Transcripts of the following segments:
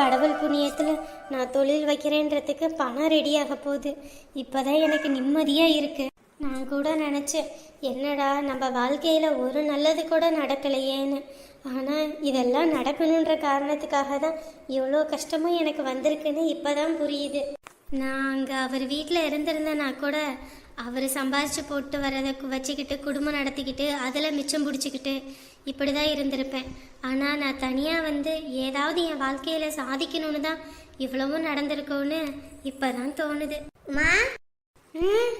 கடவுள் புண்ணியத்தில் நான் தொழில் வைக்கிறேன்றதுக்கு பணம் ரெடியாக போகுது. இப்போதான் எனக்கு நிம்மதியாக இருக்குது நான் கூட நினச்சேன் என்னடா நம்ம வாழ்க்கையில் ஒரு நல்லது கூட நடக்கலையேன்னு. ஆனால் இதெல்லாம் நடக்கணுன்ற காரணத்துக்காக தான் இவ்வளோ கஷ்டமும் எனக்கு வந்திருக்குன்னு இப்போ தான் புரியுது. நான் அங்கே அவர் வீட்டில் இருந்திருந்தேன்னா கூட அவர் சம்பாரிச்சு போட்டு வரதை கு- வச்சுக்கிட்டு குடும்பம் நடத்திக்கிட்டு அதில் மிச்சம் பிடிச்சிக்கிட்டு இப்படி தான் இருந்திருப்பேன். ஆனால் நான் தனியாக வந்து ஏதாவது என் வாழ்க்கையில் சாதிக்கணும்னு தான் இவ்வளவும் நடந்திருக்கோன்னு இப்போ தான் தோணுது. மா? ம்.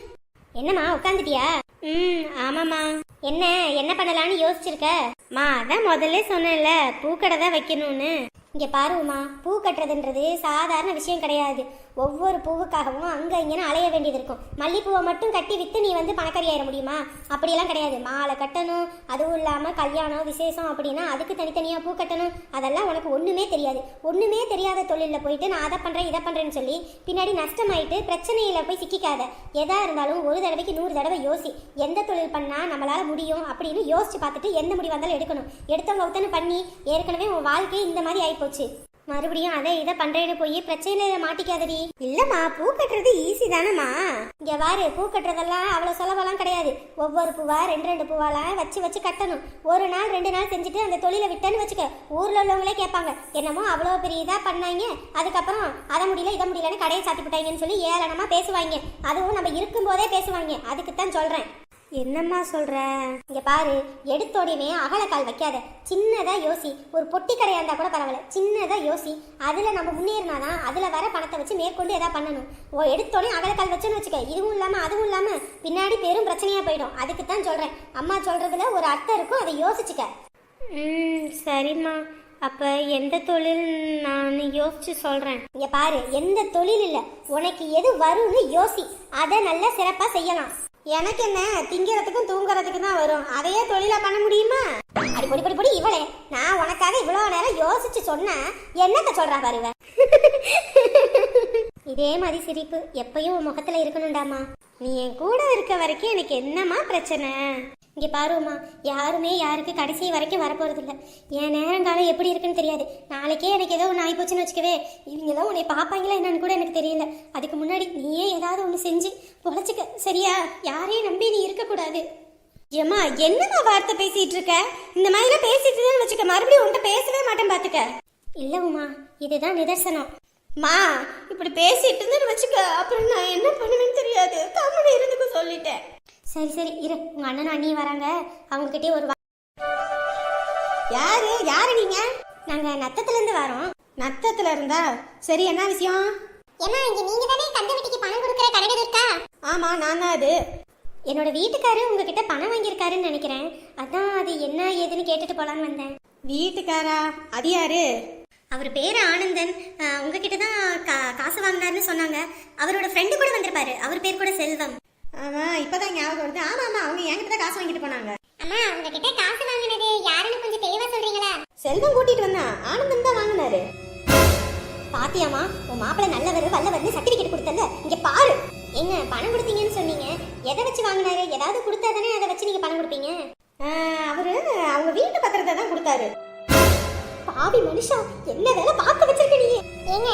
என்னம்மா உட்காந்துட்டியா ம் ஆமாம்மா. என்ன என்ன பண்ணலான்னு யோசிச்சிருக்க? மா அதான் முதல்ல சொன்னேன்ல பூக்கடை தான் வைக்கணும்னு. இங்கே பாருமா பூ கட்டுறதுன்றது சாதாரண விஷயம் கிடையாது. ஒவ்வொரு பூவுக்காகவும் அங்கே இங்கேன்னு அலைய வேண்டியது இருக்கும். மல்லிப்பூவை மட்டும் கட்டி விற்று நீ வந்து பணக்கறி ஆயிட முடியுமா? அப்படியெல்லாம் கிடையாது. மாலை கட்டணும் அதுவும் இல்லாமல் கல்யாணம் விசேஷம் அப்படின்னா அதுக்கு தனித்தனியாக பூ கட்டணும். அதெல்லாம் உனக்கு ஒன்றுமே தெரியாது. ஒன்றுமே தெரியாத தொழிலில் போயிட்டு நான் அதை பண்ணுறேன் இதை பண்ணுறேன்னு சொல்லி பின்னாடி நஷ்டமாயிட்டு பிரச்சனையில் போய் சிக்கிக்காத. எதா இருந்தாலும் ஒரு தடவைக்கு நூறு தடவை யோசி. எந்த தொழில் பண்ணால் நம்மளால் முடியும் அப்படின்னு யோசிச்சு பார்த்துட்டு எந்த முடிவு வந்தாலும் எடுக்கணும். எடுத்தவங்க ஒத்தனை பண்ணி ஏற்கனவே உன் வாழ்க்கை இந்த மாதிரி போச்சு. மறுபடியும் அதை இதை பண்றேன்னு போய் பிரச்சனையில மாட்டிக்காதடி. இல்லம்மா பூ கட்டுறது ஈஸி தானம்மா. இங்க வாரு பூ கட்டுறதெல்லாம் அவ்வளவு செலவெல்லாம் கிடையாது. ஒவ்வொரு பூவா ரெண்டு ரெண்டு பூவாலாம் வச்சு வச்சு கட்டணும். ஒரு நாள் ரெண்டு நாள் செஞ்சுட்டு அந்த தொழிலை விட்டேன்னு வச்சுக்க ஊர்ல உள்ளவங்களே கேட்பாங்க என்னமோ அவ்வளோ பெரிய இதா பண்ணாங்க. அதுக்கப்புறம் அதை முடியல இதை முடியலன்னு கடையை சாத்தி போட்டாங்கன்னு சொல்லி ஏளனமா பேசுவாங்க. அதுவும் நம்ம இருக்கும்போதே பேசுவாங்க. அதுக்கு தான் சொல்றேன். என்னம்மா சொல்ற? இங்க பாரு எடுத்தோடையுமே அகலக்கால் வைக்காத. சின்னதா யோசி. ஒரு பொட்டி கடையா இருந்தா கூட பரவாயில்ல. சின்னதா யோசி. அதுல நம்ம முன்னேறினாதான் அதுல வர பணத்தை வச்சு மேற்கொண்டு எதாவது பண்ணணும். ஓ எடுத்தோடனே அகலக்கால் வச்சுன்னு வச்சுக்க. இதுவும் இல்லாம அதுவும் இல்லாம பின்னாடி பெரும் பிரச்சனையா போயிடும். அதுக்கு தான் சொல்றேன். அம்மா சொல்றதுல ஒரு அர்த்தம் இருக்கும் அதை யோசிச்சுக்க. ம் சரிம்மா. அப்ப எந்த தொழில் நான் யோசிச்சு சொல்றேன்? இங்க பாரு எந்த தொழில் இல்ல. உனக்கு எது வரும்னு யோசி. அதை நல்லா சிறப்பா செய்யலாம். எனக்கு என்ன திங்கிறதுக்கும் தூங்குறதுக்கு தான் வரும். அதையே தொழிலா பண்ண முடியுமா? அடி பொடி பொடி பொடி இவளே. நான் உனக்காக இவ்வளவு நேரம் யோசிச்சு சொன்னேன் என்னத்த சொல்றா பாருவ இதே மாதிரி சிரிப்பு எப்பயும் உன் முகத்துல இருக்கணும்டாமா. நீ என் கூட இருக்க வரைக்கும் எனக்கு என்னம்மா பிரச்சனை? இங்க பாருமா யாருமே யாருக்கு கடைசி வரைக்கும் வரப்போறது இல்ல என் நேரங்காலம் எப்படி இருக்குன்னு தெரியாது. நாளைக்கே எனக்கு ஏதோ ஒன்று ஆகிப்போச்சுன்னு வச்சுக்கவே இவங்க எல்லாம் உன்னை பார்ப்பாங்களா என்னன்னு கூட எனக்கு தெரியல. அதுக்கு முன்னாடி நீயே ஏதாவது ஒன்று செஞ்சு பொழைச்சிக்க சரியா? யாரையும் நம்பி நீ இருக்கக்கூடாது. ஏம்மா என்னம்மா வார்த்தை பேசிட்டு இருக்க? இந்த மாதிரிலாம் பேசிட்டு தான் வச்சுக்க. மறுபடியும் உன்கிட்ட பேசவே மாட்டேன் பாத்துக்க. இல்ல உமா இதுதான் நிதர்சனம். மா இப்படி பேசிட்டு இருந்தேன்னு வச்சுக்க. அப்புறம் நான் என்ன பண்ணுவேன்னு தெரியாது. கம்முன்னு இருந்துக்க சொல்லிட்டேன். சரி சரி இரு. உங்க அண்ணன் அண்ணி வராங்க. அவங்க கிட்டே ஒரு யாரு? யாரு நீங்க? நாங்க நத்தத்துல இருந்து வரோம். நத்தத்துல இருந்தா? சரி என்ன விஷயம்? ஏன்னா இங்க நீங்க தானே கந்த வீட்டுக்கு பணம் கொடுக்குற கடைகள் இருக்கா? ஆமா நான் தான் அது. என்னோட வீட்டுக்காரு உங்ககிட்ட பணம் வாங்கியிருக்காருன்னு நினைக்கிறேன். அதான் அது என்ன ஏதுன்னு கேட்டுட்டு போலான்னு வந்தேன். வீட்டுக்காரா? அது யாரு? அவர் பேரு ஆனந்தன். அஹ், உங்ககிட்ட தான் கா- காசு வாங்கினாருன்னு சொன்னாங்க. அவரோட ஃப்ரெண்டு கூட வந்திருப்பாரு. அவர் பேர் கூட செல்வம். ஆமா இப்பதான் ஞாபகம் வருது. ஆமா ஆமா அவங்க என்கிட்ட தான் காசு வாங்கிட்டு போனாங்க. அம்மா உங்ககிட்ட காசு வாங்கினது யாருன்னு கொஞ்சம் தெளிவா சொல்றீங்களா? செல்வம் கூட்டிட்டு வந்தான் ஆனந்தன் தான் வாங்கினாரு. பாத்தியாமா உன் மாப்பிள்ளை நல்லவர் வல்லவர்னு சர்டிபிகேட் கொடுத்தல இங்க பாரு. எங்க பணம் கொடுத்தீங்கன்னு சொன்னீங்க. எதை வச்சு வாங்கினாரு? ஏதாவது கொடுத்தா தானே அதை வச்சு நீங்க பணம் கொடுப்பீங்க? அவரு அவங்க வீட்டு பத்திரத்தை தான் கொடுத்தாரு. பாவி மனுஷா என்ன வேலை பார்த்து வச்சிருக்க நீ? ஏங்க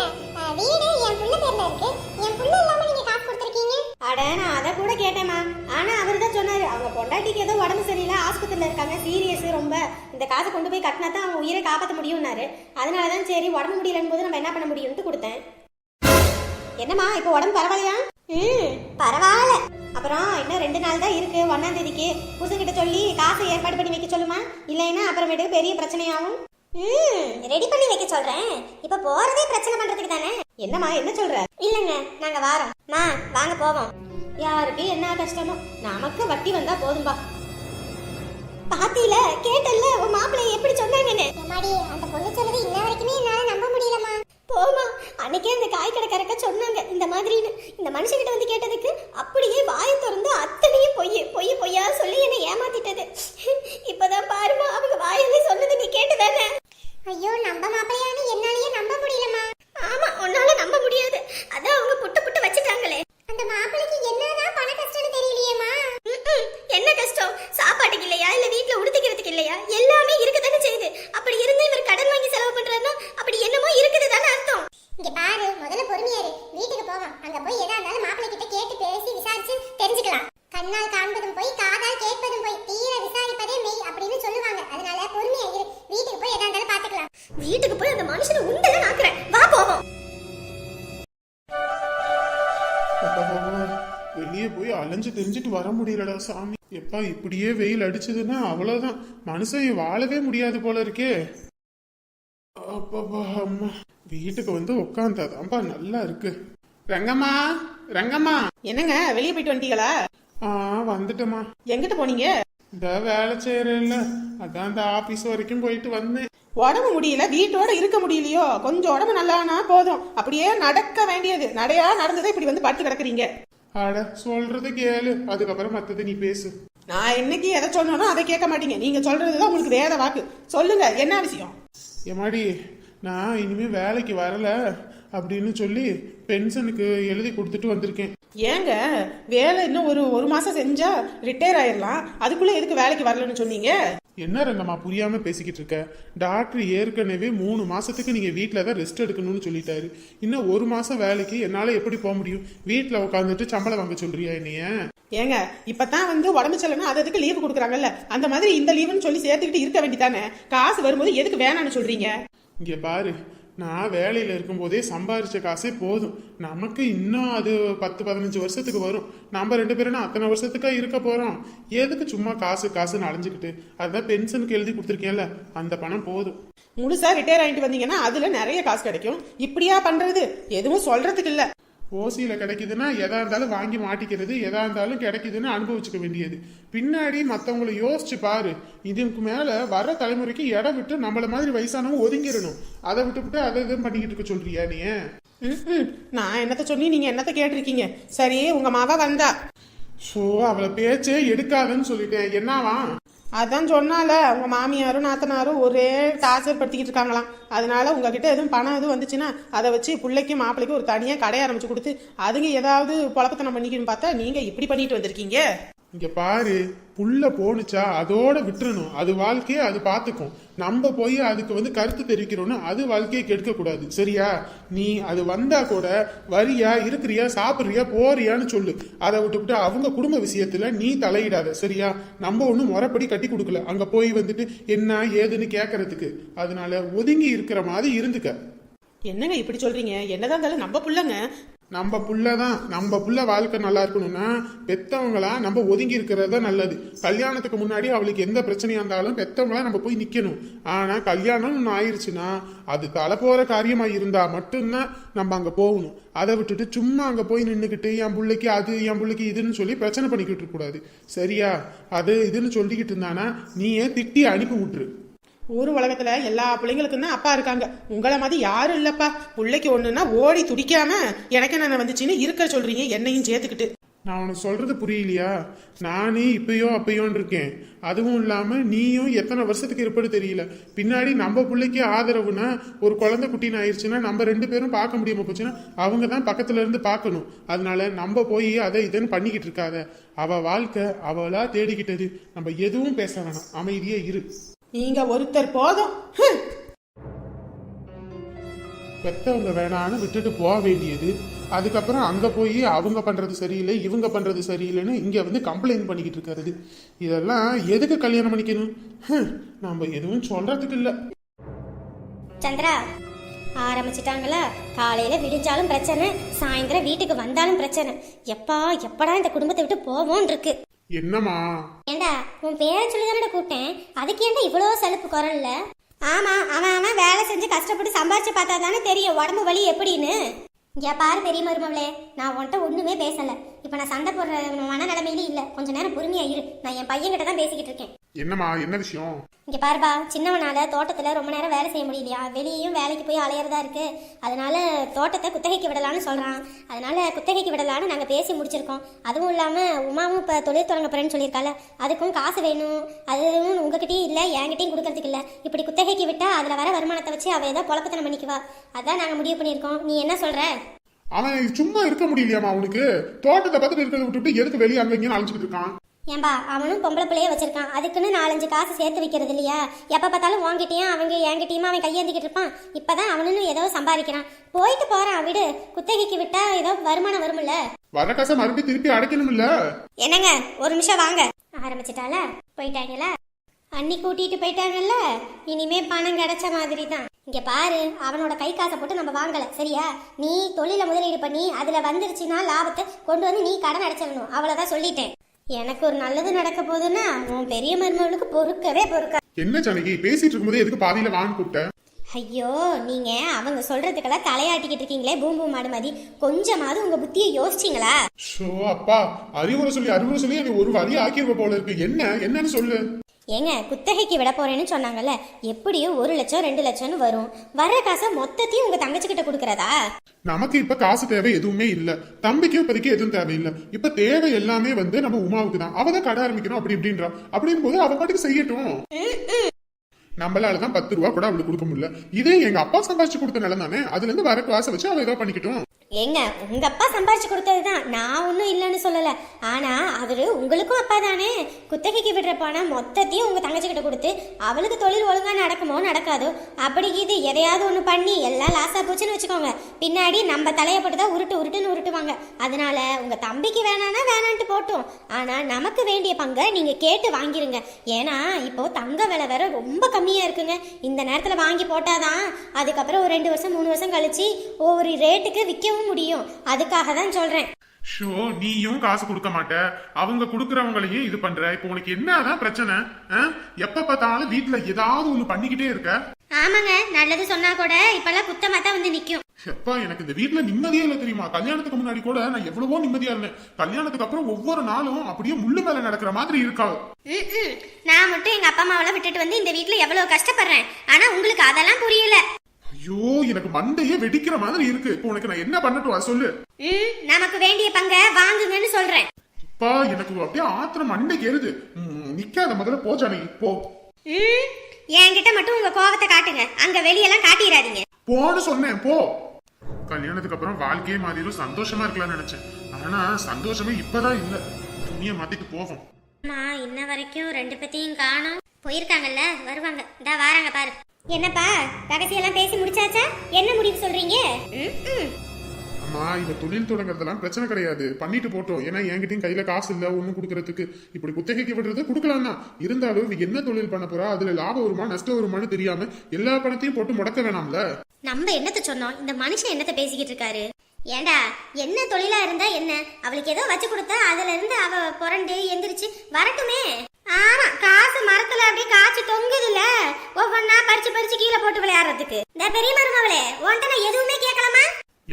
வீடு என் புள்ள பேர்ல இருக்கு. என் புள்ள இல்லாம நீங்க காசு கொடுத்துருக்கீங்க? அட நான் அதை கூட கேட்டேம்மா ஆனா அவர் தான் சொன்னாரு அவங்க பொண்டாட்டிக்கு ஏதோ உடம்பு சரியில்லை ஆஸ்பத்திரியில இருக்காங்க சீரியஸ் ரொம்ப. இந்த காசை கொண்டு போய் கட்டினா தான் அவங்க உயிரை காப்பாற்ற முடியும்னாரு. அதனால தான் சரி உடம்பு முடியலன்னு போது நம்ம என்ன பண்ண முடியும்னு கொடுத்தேன். என்னம்மா இப்போ உடம்பு பரவாயில்லையா? ம் பரவாயில்ல. அப்புறம் இன்னும் ரெண்டு நாள் தான் இருக்கு ஒன்னாம் தேதிக்கு. புதுங்கிட்ட சொல்லி காசை ஏற்பாடு பண்ணி வைக்க சொல்லுமா? இல்லைன்னா அப்புறமேட்டு பெரிய பிரச்சனையாகும். ம் ரெடி பண்ணி வைக்க சொல்றேன். இப்ப போறதே பிரச்சனை பண்றதுக்கு தானே? என்னம்மா என்ன சொல்ற? இல்லங்க நாங்க வாரோம். மா வாங்க போவோம். யாருக்கு என்ன கஷ்டமோ நமக்கு வட்டி வந்தா போதும்பா. பாத்தியில கேட்டல்ல உன் மாப்பிள்ளை எப்படி சொன்னாங்கன்னு? எம்மாடி அந்த பொண்ணு சொல்றது இன்ன வரைக்குமே என்னால நம்ப முடியலம்மா. போமா அன்னைக்கே அந்த காய் கடைக்காரக்க சொன்னாங்க. மாதிரின்னு இந்த மனுஷங்கிட்ட வந்து கேட்டதுக்கு சாமி எப்பா இப்படியே வெயில் அடிச்சதுன்னா அவ்வளவுதான். மனுஷன் வாழவே முடியாது போல இருக்கே. அப்பப்பா அம்மா. வீட்டுக்கு வந்து உட்காந்தாதான்ப்பா நல்லா இருக்கு. ரங்கம்மா ரங்கம்மா. என்னங்க வெளியே போயிட்டு வந்துட்டீங்களா? ஆ வந்துட்டேம்மா. எங்கிட்ட போனீங்க? இந்த வேலை செய்யறேன்ல அதான் இந்த ஆபீஸ் வரைக்கும் போயிட்டு வந்தேன். உடம்பு முடியல வீட்டோட இருக்க முடியலையோ? கொஞ்சம் உடம்பு நல்லானா போதும். அப்படியே நடக்க வேண்டியது. நடையா நடந்ததை இப்படி வந்து படுத்து கிடக்குறீங்க. அட சொல்றது கேளு. அதுக்கப்புறம் மத்தது நீ பேசு. நான் என்னைக்கு எதை சொன்னனோ அதை கேட்க மாட்டீங்க. நீங்க சொல்றதுதான் உங்களுக்கு வேத வாக்கு. சொல்லுங்க என்ன விஷயம்? எம்மாடி நான் இனிமே வேலைக்கு வரல அப்படின்னு சொல்லி பென்ஷனுக்கு எழுதி கொடுத்துட்டு வந்திருக்கேன். ஏங்க வேலை இன்னும் ஒரு ஒரு மாசம் செஞ்சா ரிட்டையர் ஆயிடலாம் அதுக்குள்ள எதுக்கு வேலைக்கு வரலன்னு சொன்னீங்க? என்ன ரங்கம்மா புரியாம பேசிக்கிட்டு இருக்க? டாக்டர் ஏற்கனவே மூணு மாசத்துக்கு நீங்க வீட்டில் தான் ரெஸ்ட் எடுக்கணும்னு சொல்லிட்டாரு. இன்னும் ஒரு மாசம் வேலைக்கு என்னால எப்படி போக முடியும்? வீட்டில் உட்காந்துட்டு சம்பளம் வாங்க சொல்றியா என்னைய? ஏங்க இப்பதான் வந்து உடம்பு செல்லணும் அது அதுக்கு லீவு கொடுக்குறாங்கல்ல. அந்த மாதிரி இந்த லீவுன்னு சொல்லி சேர்த்துக்கிட்டு இருக்க வேண்டியதானே காசு வரும்போது எதுக்கு வேணாம்னு சொல்றீங்க? இங்க பாரு நான் வேலையில் இருக்கும்போதே சம்பாரித்த காசே போதும். நமக்கு இன்னும் அது பத்து பதினஞ்சு வருஷத்துக்கு வரும். நம்ம ரெண்டு பேரும் அத்தனை வருஷத்துக்காக இருக்க போகிறோம் எதுக்கு சும்மா காசு காசுன்னு அலைஞ்சிக்கிட்டு அதுதான் பென்ஷனுக்கு எழுதி கொடுத்துருக்கேன்ல. அந்த பணம் போதும். முழுசாக ரிட்டையர் ஆகிட்டு வந்தீங்கன்னா அதில் நிறைய காசு கிடைக்கும். இப்படியா பண்ணுறது எதுவும் சொல்கிறதுக்கு இல்லை. ஓசியில கிடைக்குதுன்னா எதா இருந்தாலும் வாங்கி மாட்டிக்கிறது எதா இருந்தாலும் கிடைக்குதுன்னு அனுபவிச்சுக்க வேண்டியது. பின்னாடி மத்தவங்கள யோசிச்சு பாரு. இதுக்கு மேல வர தலைமுறைக்கு இடம் விட்டு நம்மள மாதிரி வயசானவங்க ஒதுங்கிடணும். அதை விட்டுவிட்டு அதை இதுவும் பண்ணிக்கிட்டு இருக்க சொல்றியா நீ. நான் என்னத்த சொல்லி நீங்க என்னத்த கேட்டிருக்கீங்க? சரி உங்க மாவ வந்தா. ஸோ அவளை பேச்சே எடுக்காதன்னு சொல்லிட்டேன். என்னவா? அதான் சொன்னால உங்கள் மாமியாரும் நாத்தனாரும் ஒரே டார்ச்சர் படுத்திக்கிட்டு இருக்காங்களாம். அதனால உங்ககிட்ட எதுவும் பணம் எதுவும் வந்துச்சுன்னா அதை வச்சு பிள்ளைக்கும் மாப்பிள்ளைக்கும் ஒரு தனியாக கடை ஆரம்பிச்சு கொடுத்து அதுங்க ஏதாவது புழக்கத்தனம் பண்ணிக்கணும்னு பார்த்தா நீங்கள் இப்படி பண்ணிட்டு வந்திருக்கீங்க? இங்க பாரு புள்ள போணுச்சா அதோட விட்டுறணும். அது வாழ்க்கையை அது பார்த்துக்கும். நம்ம போய் அதுக்கு வந்து கருத்து தெரிவிக்கிறோம்னு அது வாழ்க்கையை கெடுக்க கூடாது சரியா? நீ அது வந்தா கூட வரியா இருக்கிறியா சாப்பிட்றியா போறியான்னு சொல்லு. அதை விட்டுவிட்டு அவங்க குடும்ப விஷயத்துல நீ தலையிடாத. சரியா? நம்ம ஒன்றும் முறைப்படி கட்டி கொடுக்கல. அங்க போய் வந்துட்டு என்ன ஏதுன்னு கேட்கறதுக்கு அதனால ஒதுங்கி இருக்கிற மாதிரி இருந்துக்க. என்னங்க இப்படி சொல்றீங்க? என்னதான் இருந்தாலும் நம்ம பிள்ளைங்க நம்ம புள்ள தான். நம்ம புள்ள வாழ்க்கை நல்லா இருக்கணும்னா பெத்தவங்களா நம்ம ஒதுங்கி இருக்கிறது தான் நல்லது. கல்யாணத்துக்கு முன்னாடி அவளுக்கு எந்த பிரச்சனையாக இருந்தாலும் பெத்தவங்களா நம்ம போய் நிற்கணும் ஆனால் கல்யாணம் ஒன்று ஆயிடுச்சுன்னா அது தலை போகிற காரியமாக இருந்தால் மட்டும்தான் நம்ம அங்கே போகணும். அதை விட்டுட்டு சும்மா அங்கே போய் நின்றுக்கிட்டு என் பிள்ளைக்கு அது என் பிள்ளைக்கு இதுன்னு சொல்லி பிரச்சனை பண்ணிக்கிட்டு இருக்கக்கூடாது. சரியா? அது இதுன்னு சொல்லிக்கிட்டு இருந்தானா நீயே திட்டி அனுப்பி விட்டுரு. ஊர் உலகத்துல எல்லா பிள்ளைங்களுக்கும் தான் அப்பா இருக்காங்க. உங்களை மாதிரி யாரும் இல்லப்பா. பிள்ளைக்கு ஒண்ணுன்னா ஓடி துடிக்காம எனக்கு என்ன வந்துச்சுன்னு இருக்க சொல்றீங்க என்னையும் சேர்த்துக்கிட்டு. நான் உனக்கு சொல்றது புரியலையா? நானே இப்பயோ அப்பயோன்னு இருக்கேன். அதுவும் இல்லாம நீயும் எத்தனை வருஷத்துக்கு இருப்பது தெரியல. பின்னாடி நம்ம பிள்ளைக்கு ஆதரவுனா ஒரு குழந்தை குட்டின்னு ஆயிடுச்சுன்னா நம்ம ரெண்டு பேரும் பார்க்க முடியாம போச்சுன்னா அவங்க தான் பக்கத்துல இருந்து பார்க்கணும். அதனால நம்ம போய் அதை இதுன்னு பண்ணிக்கிட்டு இருக்காத. அவ வாழ்க்கை அவளா தேடிக்கிட்டது. நம்ம எதுவும் பேச வேணாம். அமைதியே இரு. நீங்க ஒருத்தர் போதும். பெத்தவங்க வேணான்னு விட்டுட்டு போக வேண்டியது. அதுக்கப்புறம் அங்க போய் அவங்க பண்றது சரியில்லை இவங்க பண்றது சரியில்லைன்னு இங்க வந்து கம்ப்ளைண்ட் பண்ணிக்கிட்டு இருக்கிறது. இதெல்லாம் எதுக்கு கல்யாணம் பண்ணிக்கணும்? நம்ம எதுவும் சொல்றதுக்கு இல்ல. சந்திரா ஆரம்பிச்சிட்டாங்களா? காலையில விடிஞ்சாலும் பிரச்சனை சாயந்தரம் வீட்டுக்கு வந்தாலும் பிரச்சனை. எப்பா எப்படா இந்த குடும்பத்தை விட்டு போவோன் இருக்கு. என்னம்மா? ஏண்டா உன் பேரை சொல்லிதான கூப்பிட்டேன். அதுக்கு ஏண்டா இவ்வளோ சலுப்பு குரல்ல? ஆமா அவன் அவன் வேலை செஞ்சு கஷ்டப்பட்டு சம்பாரிச்சு பார்த்தா தானே தெரியும். உடம்பு வலி எப்படின்னு? இங்கே பாரு பெரிய மருமவளே நான் உன்கிட்ட ஒண்ணுமே பேசல. இப்ப நான் சண்டை போடுற மன நிலைமையிலே இல்ல. கொஞ்ச நேரம் பொறுமையா இரு. நான் என் பையன்கிட்ட தான் பேசிக்கிட்டு இருக்கேன். என்னம்மா என்ன விஷயம்? இங்க பாருப்பா சின்னவனால தோட்டத்துல ரொம்ப நேரம் வேலை செய்ய முடியலையா? வெளியேயும் வேலைக்கு போய் அலையறதா இருக்கு. அதனால தோட்டத்தை குத்தகைக்கு விடலான்னு சொல்றான். அதனால குத்தகைக்கு விடலான்னு நாங்க பேசி முடிச்சிருக்கோம். அதுவும் இல்லாம உமாவும் இப்ப தொழில் தொடங்க போறேன்னு சொல்லியிருக்கால. அதுக்கும் காசு வேணும். அதுவும் உங்ககிட்டயும் இல்ல என்கிட்டயும் கொடுக்கறதுக்கு இல்ல. இப்படி குத்தகைக்கு விட்டா அதுல வர வருமானத்தை வச்சு அவ ஏதோ பொழப்பத்தனம் பண்ணிக்குவா. அதான் நாங்க முடிவு பண்ணியிருக்கோம். நீ என்ன சொல்ற? அவன் சும்மா இருக்க முடியலையாமா அவனுக்கு தோட்டத்தை பார்த்துட்டு இருக்கிறத விட்டுட்டு எதுக்கு வெளியே அங்க இங்கேயும் அழைச்சிட்டு இருக்கான்? ஏன்பா அவனும் பொம்பளை பிள்ளைய வச்சிருக்கான். அதுக்குன்னு நாலஞ்சு காசு சேர்த்து வைக்கிறது இல்லையா? எப்ப பார்த்தாலும் உன்கிட்டயும் அவங்க என்கிட்டயுமா அவன் கையேந்திக்கிட்டு இருப்பான். இப்பதான் அவனும் ஏதோ சம்பாதிக்கிறான். போயிட்டு போறான் விடு. குத்தகைக்கு விட்டா ஏதோ வருமானம் வரும்ல. வர காசை மறுபடியும் திருப்பி அடைக்கணும் இல்ல என்னங்க ஒரு நிமிஷம் வாங்க. ஆரம்பிச்சிட்டால போயிட்டாங்களா? அண்ணி கூட்டிட்டு போயிட்டாங்கல்ல? இனிமே பணம் கிடைச்ச மாதிரி தான் இங்க பாரு அவனோட கை காசை போட்டு நம்ம வாங்கல சரியா? நீ தொழில முதலீடு பண்ணி அதுல வந்துருச்சுன்னா லாபத்தை கொண்டு வந்து நீ கடன் அடைச்சிடணும். அவ்வளவுதான் சொல்லிட்டேன். எனக்கு ஒரு நல்லது நடக்க போகுதுன்னா உன் பெரிய மருமகளுக்கு பொறுக்கவே பொறுக்க என்ன ஜானகி பேசிட்டு இருக்கும்போது எதுக்கு பாதியில வாங்க கூப்பிட்ட? ஐயோ நீங்க அவங்க சொல்றதுக்கெல்லாம் தலையாட்டிக்கிட்டு இருக்கீங்களே பூம் பூம் மாடு மாதிரி. கொஞ்சமாவது உங்க புத்தியை யோசிச்சிங்களா? ஷோ அப்பா அறிவுரை சொல்லி அறிவுரை சொல்லி என்னை ஒரு வழி ஆக்கிருக்க போல இருக்கு. என்ன என்னன்னு சொல்லு. ஏங்க குத்தகைக்கு விட போறேன்னு சொன்னாங்கல்ல எப்படியும் ஒரு லட்சம் ரெண்டு லட்சம்னு வரும். வர்ற காசை மொத்தத்தையும் உங்க தங்கச்சி கிட்ட கொடுக்கறதா? நமக்கு இப்ப காசு தேவை எதுவுமே இல்ல. தம்பிக்கு இப்போதைக்கு எதுவும் தேவையில்லை. இப்ப தேவை எல்லாமே வந்து நம்ம உமாவுக்கு தான். அவ தான் கடை ஆரம்பிக்கணும் அப்படி இப்படின்றா. அப்படின் போது அவ பாட்டுக்கு செய்யட்டும். நம்மளால தான் பத்து ரூபா கூட அவளுக்கு கொடுக்க முடியல. இதே எங்க அப்பா சம்பாதிச்சு கொடுத்த நிலம் தானே? அதுல இருந்து வர காசை வச்சு அவ ஏதோ பண்ணிக்கிட்டோம். ஏங்க உங்க அப்பா சம்பாரிச்சு கொடுத்ததுதான். நான் ஒன்றும் இல்லைன்னு சொல்லலை. ஆனா அவர் உங்களுக்கும் அப்பா தானே. குத்தகைக்கு விடுற பணம் மொத்தத்தையும் உங்க தங்கச்சிக்கிட்ட கொடுத்து அவளுக்கு தொழில் ஒழுங்கா நடக்குமோ நடக்காதோ அப்படி இது எதையாவது ஒன்று பண்ணி எல்லாம் லாஸா போச்சுன்னு வச்சுக்கோங்க. பின்னாடி நம்ம தலையை போட்டு தான் உருட்டு உருட்டுன்னு உருட்டுவாங்க. அதனால உங்க தம்பிக்கு வேணான்னா வேணான்ட்டு போட்டோம். ஆனா நமக்கு வேண்டிய பங்கை நீங்க கேட்டு வாங்கிருங்க. ஏன்னா இப்போ தங்க விலை வேற ரொம்ப கம்மியா இருக்குங்க. இந்த நேரத்தில் வாங்கி போட்டாதான் அதுக்கப்புறம் ஒரு ரெண்டு வருஷம் மூணு வருஷம் கழிச்சு ஒவ்வொரு ரேட்டுக்கு விற்கவும் முடியும். அதுக்காக தான் சொல்றேன். ஷோ நீயும் காசு கொடுக்க மாட்ட. அவங்க கொடுக்கறவங்களையும் இது பண்ற. இப்போ உனக்கு என்னதான் பிரச்சனை? எப்ப பார்த்தாலும் வீட்டுல ஏதாவது ஒண்ணு பண்ணிக்கிட்டே இருக்க. ஆமாங்க நல்லது சொன்னா கூட இப்பெல்லாம் குத்தமா தான் வந்து நிக்கும். எப்பா எனக்கு இந்த வீட்ல நிம்மதியே இல்ல தெரியுமா? கல்யாணத்துக்கு முன்னாடி கூட நான் எவ்வளவோ நிம்மதியா இருந்தேன். கல்யாணத்துக்கு அப்புறம் ஒவ்வொரு நாளும் அப்படியே முள்ளு மேல நடக்கிற மாதிரி இருக்கா? ம்ம். நான் மட்டும் எங்க அப்பா அம்மாவெல்லாம் விட்டுட்டு வந்து இந்த வீட்ல எவ்வளவு கஷ்டப்படுறேன். ஆனா உங்களுக்கு அதெல்லாம் புரியல. ஐயோ எனக்கு மண்டையே வெடிக்கிற மாதிரி இருக்கு. இப்போ உனக்கு நான் என்ன பண்ணட்டும்? அதை சொல்லு. ம், நமக்கு வேண்டிய பங்கை வாங்குங்கன்னு சொல்றேன். அப்பா எனக்கு அப்படியே ஆத்திரம் மண்டைக்கு ஏறுது. ம், நிக்காத முதல்ல போ ஜானகி போ. ம், என்கிட்ட மட்டும் உங்க கோவத்தை காட்டுங்க. அங்க வெளியெல்லாம் காட்டிடாதீங்க போன்னு சொன்னேன் போ. கல்யாணத்துக்கு அப்புறம் வாழ்க்கையே மாறிடும். சந்தோஷமா இருக்கலாம்னு நினைச்சேன். ஆனா சந்தோஷமே இப்பதான் இல்ல. துணியை மாத்திட்டு போவோம். அம்மா இன்ன வரைக்கும் ரெண்டு பேத்தையும் காணோம். போயிருக்காங்கல்ல? வருவாங்க. இந்தா வாராங்க பாரு. என்னப்பா ரகசியெல்லாம் பேசி முடிச்சாச்சா? என்ன முடிவு சொல்றீங்க. அம்மா இந்த தொழில் தொடங்குறதெல்லாம் பிரச்சனை கிடையாது. பண்ணிட்டு போட்டோம். ஏன்னா என்கிட்டயும் கையில காசு இல்ல ஒண்ணும் கொடுக்கறதுக்கு. இப்படி குத்தகைக்கு விடுறது கொடுக்கலாம் தான் இருந்தாலும் என்ன தொழில் பண்ண போறா? அதுல லாபம் வருமா நஷ்டம் வருமானு தெரியாம எல்லா பணத்தையும் போட்டு முடக்க வேணாம்ல? நம்ம என்னத்த சொன்னோம்? இந்த மனுஷன் என்னத்த பேசிக்கிட்டு இருக்காரு? ஏண்டா என்ன தொழிலா இருந்தா என்ன? அவளுக்கு ஏதோ வச்சு கொடுத்தா அதுல இருந்து அவ புரண்டு எந்திரிச்சு வரட்டுமே. ஆமா காசு மரத்துல அப்படியே காய்ச்சி தொங்குதுல ஒவ்வொன்னா பறிச்சு பறிச்சு கீழே போட்டு விளையாடுறதுக்கு. இந்த பெரிய மருமவளே உன்கிட்ட நான் எதுவுமே கேட்கலாமா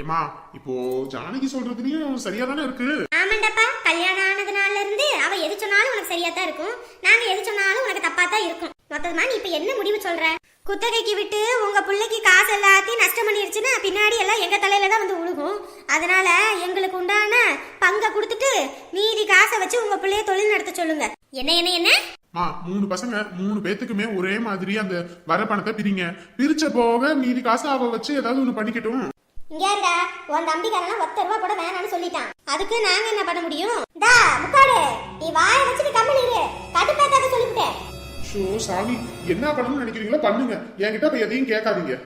ஏமா இப்போ ஜானகி சொல்றதுலயும் சரியா தானே இருக்கு? ஆமாண்டப்பா கல்யாணம் ஆனதுனால இருந்து அவ எது சொன்னாலும் உனக்கு சரியா தான் இருக்கும். நாங்க எது சொன்னாலும் உனக்கு தப்பா தான் இருக்கும். மொத்தமா நீ இப்ப என்ன முடிவு சொல்ற? குத்தகைக்கு விட்டு உங்க பிள்ளைக்கு காசு எல்லாத்தையும் நஷ்டம் பண்ணிருச்சுன்னா பின்னாடி எல்லாம் எங்க தலையில தான் வந்து அதனால எங்களுக்கு உண்டான பங்கை கொடுத்துட்டு மீதி காசை வச்சு உங்க பிள்ளைய தொழில் நடத்த சொல்லுங்க. என்ன என்ன என்ன? மா மூணு பசங்க மூணு பேத்துக்குமே ஒரே மாதிரி அந்த வர பணத்தை பிரிங்க. பிரிச்ச போக மீதி காசு அவ வச்சு ஏதாவது ஒண்ணு பண்ணிக்கட்டும். இங்க இருடா உன் தம்பிக்காரன் ஒத்த ரூபா கூட வேணாம்னு சொல்லிட்டான். அதுக்கு நாங்க என்ன பண்ண முடியும்? டா முக்காடு நீ வாய வச்சுட்டு கம்மல் இரு. கடுப்பாக்காத சொல்லிவிட்டேன். ஷோ சாமி என்ன பண்ணணும்னு நினைக்கிறீங்களோ பண்ணுங்க. என்கிட்ட இப்ப எதையும் கேட்காதீங்க.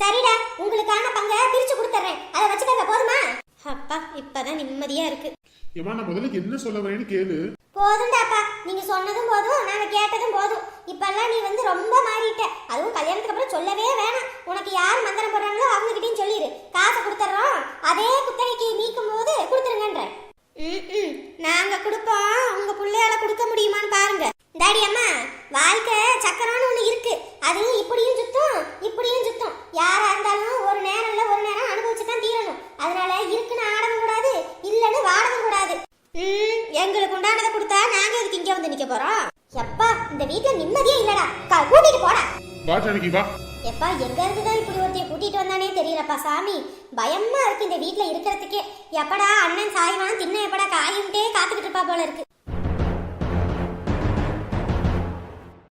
சரிடா உங்களுக்கான பங்கை பிரிச்சு கொடுத்துறேன். அதை வச்சுக்கோங்க போதுமா? அப்பா இப்பதான் நிம்மதியா இருக்கு. ஏமா நான் முதல்ல என்ன சொல்ல வரேன்னு கேளு. போதும்டாப்பா நீங்க சொன்னதும் போதும் நாங்க கேட்டதும் போதும். இப்பெல்லாம் நீ வந்து ரொம்ப மாறிட்ட. அதுவும் கல்யாணத்துக்கு அப்புறம் சொல்லவே வேணாம். உனக்கு யார் மந்திரம் போடுறாங்களோ அவங்க கிட்டயும் சொல்லிடு காசை கொடுத்துட்றோம் அதே குத்தகைக்கு நீக்கும் போது கொடுத்துருங்கன்ற ம் நாங்க கொடுப்போம். உங்க பிள்ளையால கொடுக்க முடியுமான்னு பாருங்க. டாடி அம்மா வாழ்க்கை சக்கரம்னு ஒண்ணு இருக்கு. அது இப்படியும் சுத்தும் இப்படியும் சுத்தும். யாரா இருந்தாலும் ஒரு நேரம் இல்ல ஒரு நேரம் அனுபவிச்சு தான் தீரணும். அதனால இருக்குன்னு ஆடவும் கூடாது இல்லன்னு வாடவும் கூடாது. ம் எங்களுக்கு உண்டானதை கொடுத்தா நாங்க எதுக்கு இங்க வந்து நிக்க போறோம்? எப்பா இந்த வீட்ல நிம்மதியே இல்லடா. கூட்டிட்டு போடா. வா ஜானகி வா. எப்பா எங்க இருந்துதான் இப்படி ஒருத்தைய கூட்டிட்டு வந்தானே தெரியலப்பா சாமி. பயமா இருக்கு இந்த வீட்ல இருக்கிறதுக்கே. எப்படா அண்ணன் சாய்வான் தின்ன எப்படா காயும்ட்டே காத்துக்கிட்டு இருப்பா போல இருக்கு.